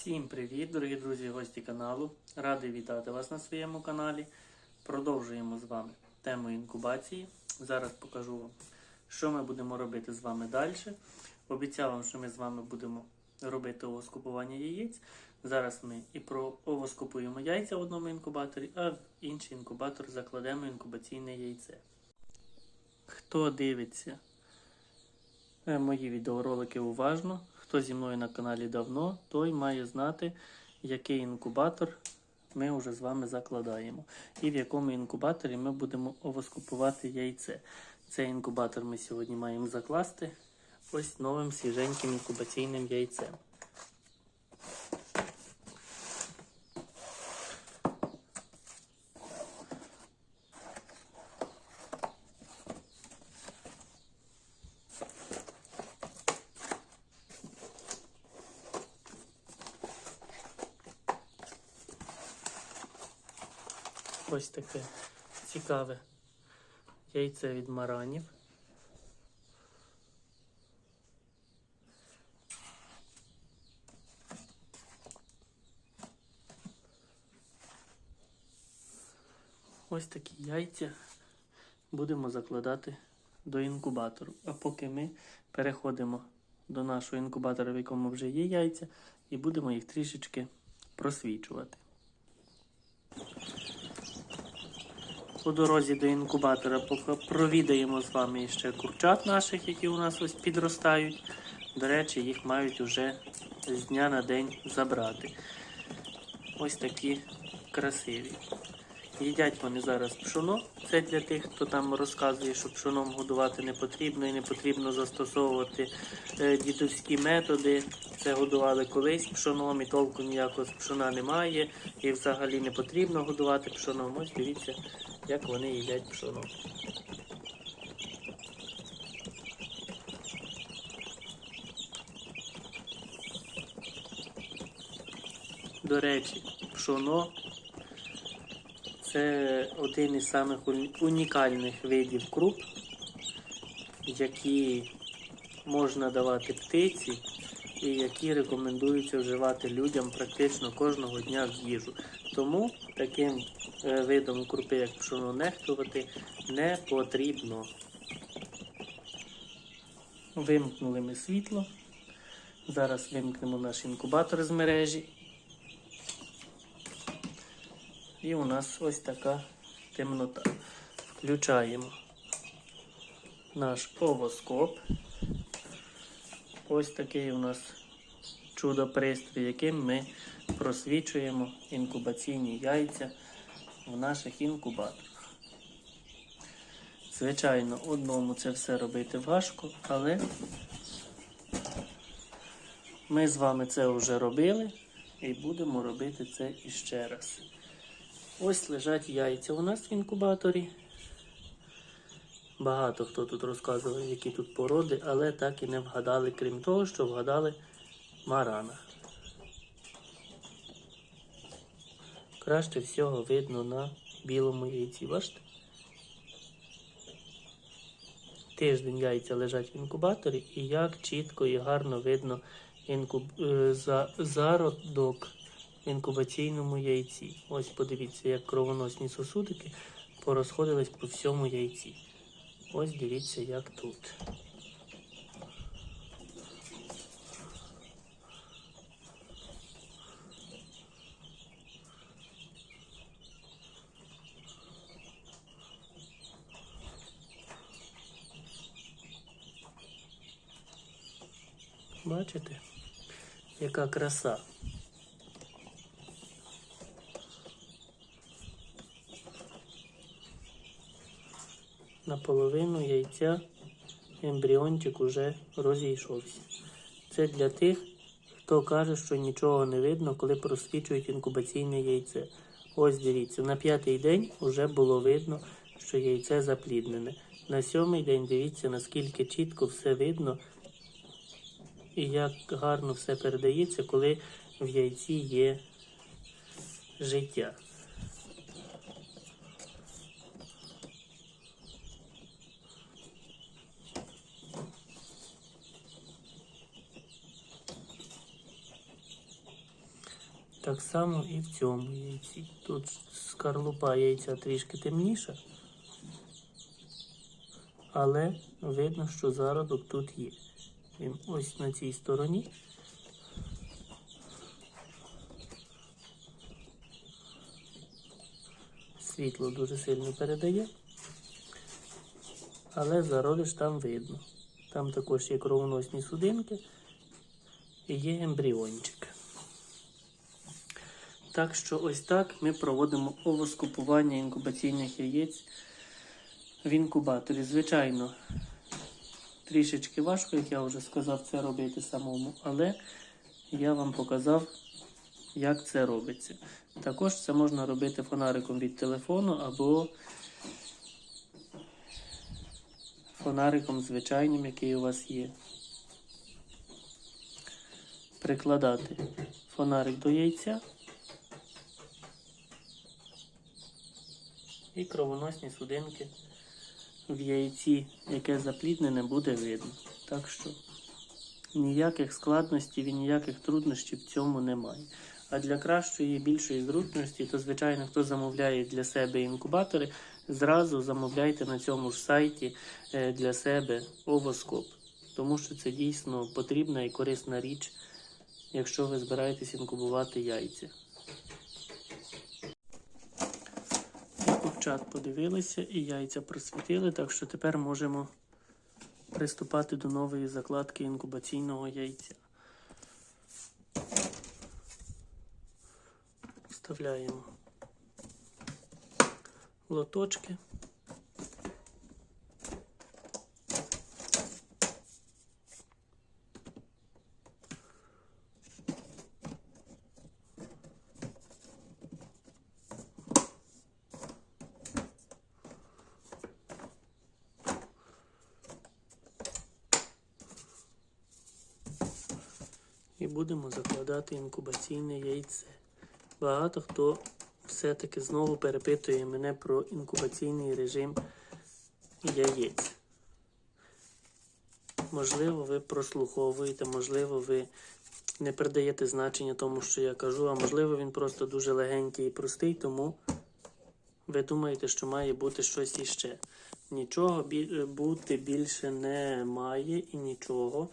Всім привіт, дорогі друзі, і гості каналу. Радий вітати вас на своєму каналі. Продовжуємо з вами тему інкубації. Зараз покажу вам, що ми будемо робити з вами далі. Обіцяв вам, що ми з вами будемо робити овоскупування яєць. Зараз ми і овоскупуємо яйця в одному інкубаторі, а в інший інкубатор закладемо інкубаційне яйце. Хто дивиться е, мої відеоролики уважно. Хто зі мною на каналі давно, той має знати, який інкубатор ми вже з вами закладаємо. І в якому інкубаторі ми будемо овоскупувати яйце. Цей інкубатор ми сьогодні маємо закласти ось новим свіженьким інкубаційним яйцем. Ось таке цікаве яйце від маранів. Ось такі яйця будемо закладати до інкубатору. А поки ми переходимо до нашого інкубатора, в якому вже є яйця, і будемо їх трішечки просвічувати. По дорозі до інкубатора провідаємо з вами ще курчат наших, які у нас ось підростають. До речі, їх мають уже з дня на день забрати. Ось такі красиві. Їдять вони зараз пшоно. Це для тих, хто там розказує, що пшоном годувати не потрібно і не потрібно застосовувати е, дідовські методи. Це годували колись пшоном і толку ніякого з пшона немає. І взагалі не потрібно годувати пшоном. Ось дивіться, як вони їдять пшоно. До речі, пшоно це один із самих унікальних видів круп, які можна давати птиці і які рекомендуються вживати людям практично кожного дня в їжу. Тому таким видом крупи, як пшоно, нехтувати не потрібно. Вимкнули ми світло. Зараз вимкнемо наш інкубатор з мережі. І у нас ось така темнота. Включаємо наш овоскоп. Ось такий у нас чудо-пристрій, яким ми просвічуємо інкубаційні яйця в наших інкубаторах. Звичайно, одному це все робити важко, але ми з вами це вже робили і будемо робити це іще раз. Ось лежать яйця у нас в інкубаторі. Багато хто тут розказував, які тут породи, але так і не вгадали, крім того, що вгадали марана. Краще всього видно на білому яйці. Бачите? Тиждень яйця лежать в інкубаторі і як чітко і гарно видно інкуб... е, за... зародок в інкубаційному яйці. Ось подивіться, як кровоносні сосудики порозходились по всьому яйці. Ось дивіться, як тут. Бачите, яка краса. Наполовину яйця ембріончик уже розійшовся. Це для тих, хто каже, що нічого не видно, коли просвічують інкубаційне яйце. Ось дивіться, на п'ятий день вже було видно, що яйце запліднене. На сьомий день дивіться, наскільки чітко все видно і як гарно все передається, коли в яйці є життя. Так само і в цьому яйці. Тут скорлупа яйця трішки темніша, але видно, що зародок тут є. Він ось на цій стороні. Світло дуже сильно передає, але зародиш там видно. Там також є кровоносні судинки і є ембріончик. Так що ось так ми проводимо овоскупування інкубаційних яєць в інкубаторі. Звичайно, трішечки важко, як я вже сказав, це робити самому, але я вам показав, як це робиться. Також це можна робити фонариком від телефону або фонариком звичайним, який у вас є. Прикладати фонарик до яйця. І кровоносні судинки в яйці, яке запліднене, буде видно. Так що ніяких складностей і ніяких труднощів в цьому немає. А для кращої і більшої зручності, то, звичайно, хто замовляє для себе інкубатори, зразу замовляйте на цьому ж сайті е, для себе овоскоп. Тому що це дійсно потрібна і корисна річ, якщо ви збираєтесь інкубувати яйця. Курчат подивилися, і яйця просвітили, так що тепер можемо приступати до нової закладки інкубаційного яйця. Вставляємо лоточки. Будемо закладати інкубаційне яйце. Багато хто все-таки знову перепитує мене про інкубаційний режим яєць. Можливо, ви прослуховуєте, можливо, ви не придаєте значення тому, що я кажу, а можливо, він просто дуже легенький і простий, тому ви думаєте, що має бути щось іще. Нічого бі- бути більше не має і нічого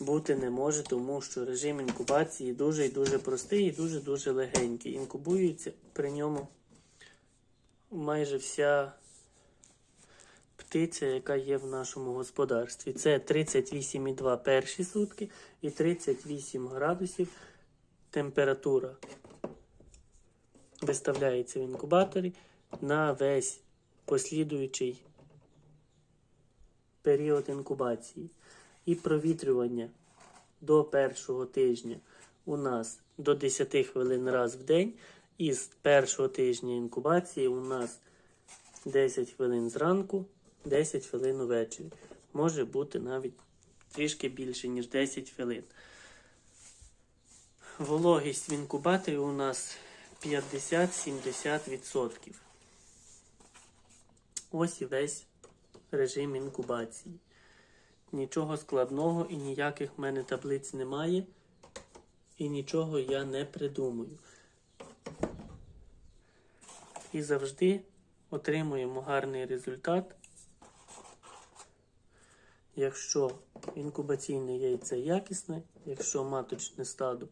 бути не може, тому що режим інкубації дуже і дуже простий і дуже-дуже легенький. Інкубується при ньому майже вся птиця, яка є в нашому господарстві. Це 38,2 перші сутки і 38 градусів температура. Виставляється в інкубаторі на весь послідуючий період інкубації. І провітрювання до першого тижня у нас до 10 хвилин раз в день. І з першого тижня інкубації у нас 10 хвилин зранку, 10 хвилин увечері. Може бути навіть трішки більше, ніж 10 хвилин. Вологість в інкубаторі у нас 50-70%. Ось і весь режим інкубації. Нічого складного і ніяких в мене таблиць немає. І нічого я не придумую. І завжди отримуємо гарний результат. Якщо інкубаційне яйце якісне, якщо маточне стадо,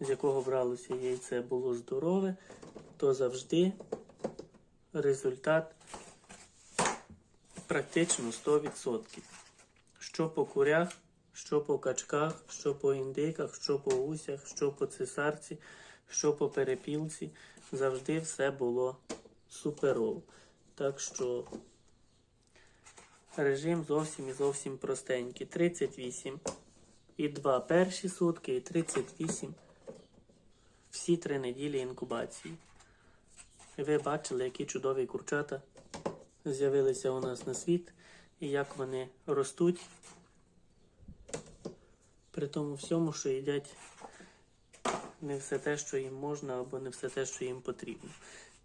з якого бралося яйце, було здорове, то завжди результат практично 100%. Що по курях, що по качках, що по індиках, що по гусях, що по цесарці, що по перепілці, завжди все було суперово. Так що режим зовсім і зовсім простенький. 38 і 2 перші сутки, і 38 всі три неділі інкубації. Ви бачили, які чудові курчата з'явилися у нас на світ і як вони ростуть. При тому всьому, що їдять не все те, що їм можна, або не все те, що їм потрібно.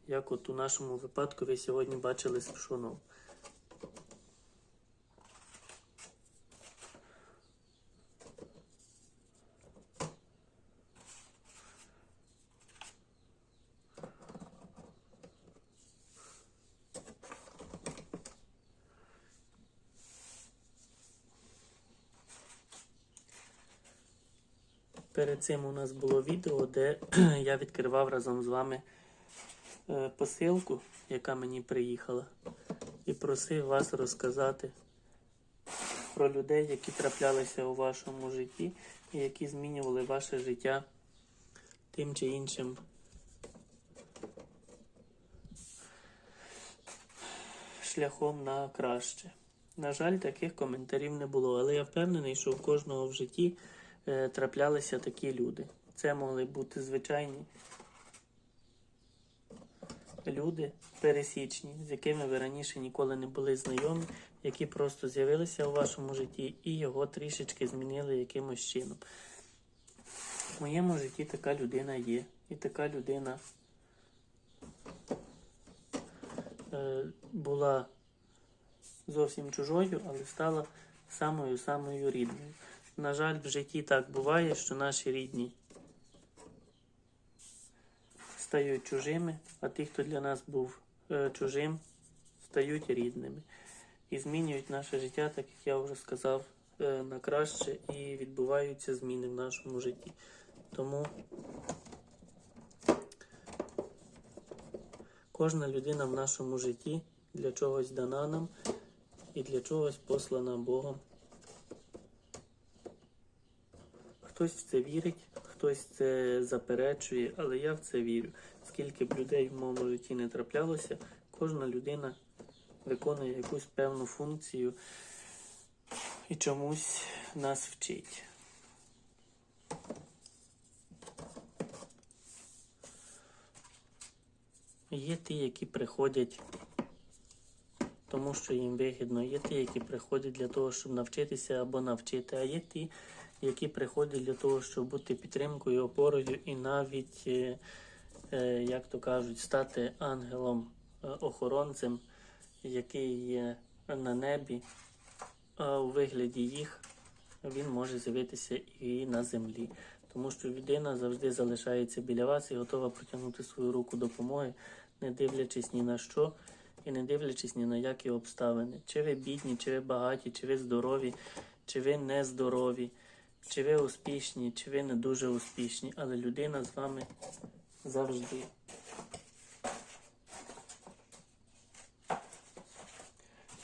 Як от у нашому випадку ви сьогодні бачили з пшоном. Перед цим у нас було відео, де я відкривав разом з вами е, посилку, яка мені приїхала, і просив вас розказати про людей, які траплялися у вашому житті і які змінювали ваше життя тим чи іншим шляхом на краще. На жаль, таких коментарів не було, але я впевнений, що в кожного в житті траплялися такі люди. Це могли бути звичайні люди пересічні, з якими ви раніше ніколи не були знайомі, які просто з'явилися у вашому житті і його трішечки змінили якимось чином. В моєму житті така людина є. І така людина е, була зовсім чужою, але стала самою-самою рідною. На жаль, в житті так буває, що наші рідні стають чужими, а ті, хто для нас був е, чужим, стають рідними. І змінюють наше життя, так як я вже сказав, е, на краще і відбуваються зміни в нашому житті. Тому кожна людина в нашому житті для чогось дана нам і для чогось послана Богом. Хтось в це вірить, хтось це заперечує, але я в це вірю. Скільки б людей в моєму житті не траплялося, кожна людина виконує якусь певну функцію і чомусь нас вчить. Є ті, які приходять, тому що їм вигідно, є ті, які приходять для того, щоб навчитися або навчити, а є ті, які приходять для того, щоб бути підтримкою, опорою і навіть, е, е, як то кажуть, стати ангелом-охоронцем, який є на небі, а у вигляді їх він може з'явитися і на землі. Тому що людина завжди залишається біля вас і готова протягнути свою руку допомоги, не дивлячись ні на що і не дивлячись ні на які обставини. Чи ви бідні, чи ви багаті, чи ви здорові, чи ви нездорові, чи ви успішні, чи ви не дуже успішні, але людина з вами завжди.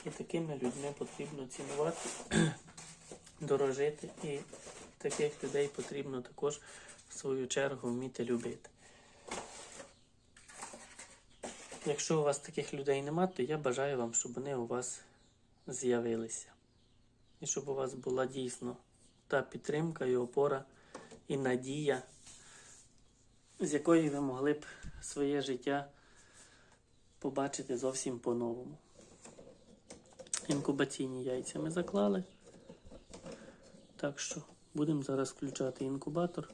І такими людьми потрібно цінувати, дорожити, і таких людей потрібно також в свою чергу вміти любити. Якщо у вас таких людей нема, то я бажаю вам, щоб вони у вас з'явилися. І щоб у вас була дійсно та підтримка і опора, і надія, з якої ви могли б своє життя побачити зовсім по-новому. Інкубаційні яйця ми заклали. Так що будемо зараз включати інкубатор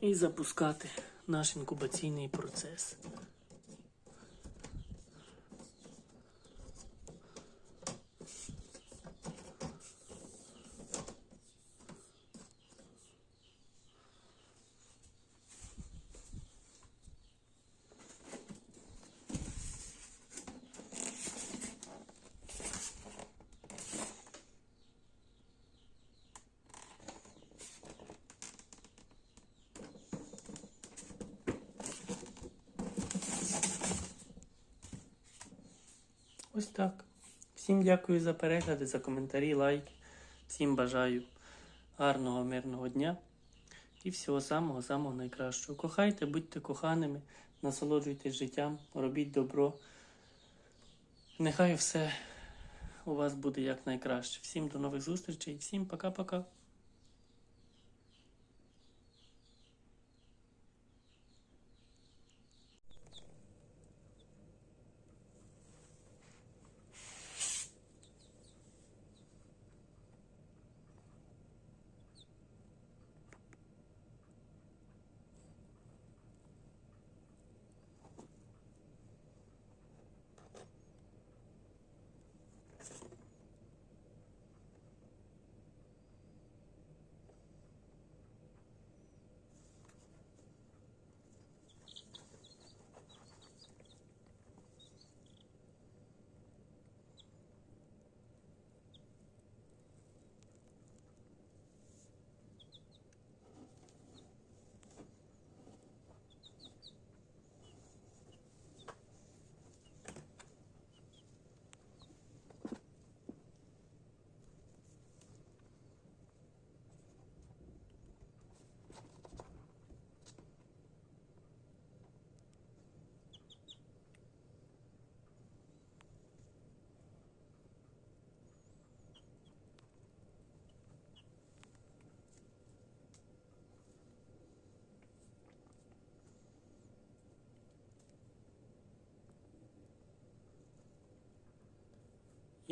і запускати наш інкубаційний процес. Ось так. Всім дякую за перегляди, за коментарі, лайки. Всім бажаю гарного, мирного дня і всього самого-самого найкращого. Кохайте, будьте коханими, насолоджуйтесь життям, робіть добро. Нехай все у вас буде як найкраще. Всім до нових зустрічей, всім пока-пока.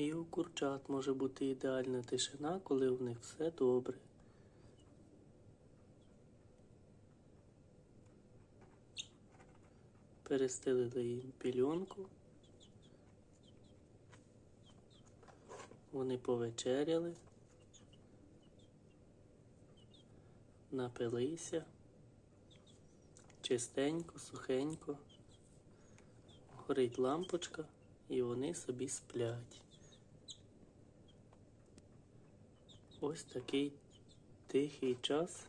І у курчат може бути ідеальна тишина, коли у них все добре. Перестелили їм пільонку. Вони повечеряли, напилися, чистенько, сухенько, горить лампочка і вони собі сплять. Ось такий тихий час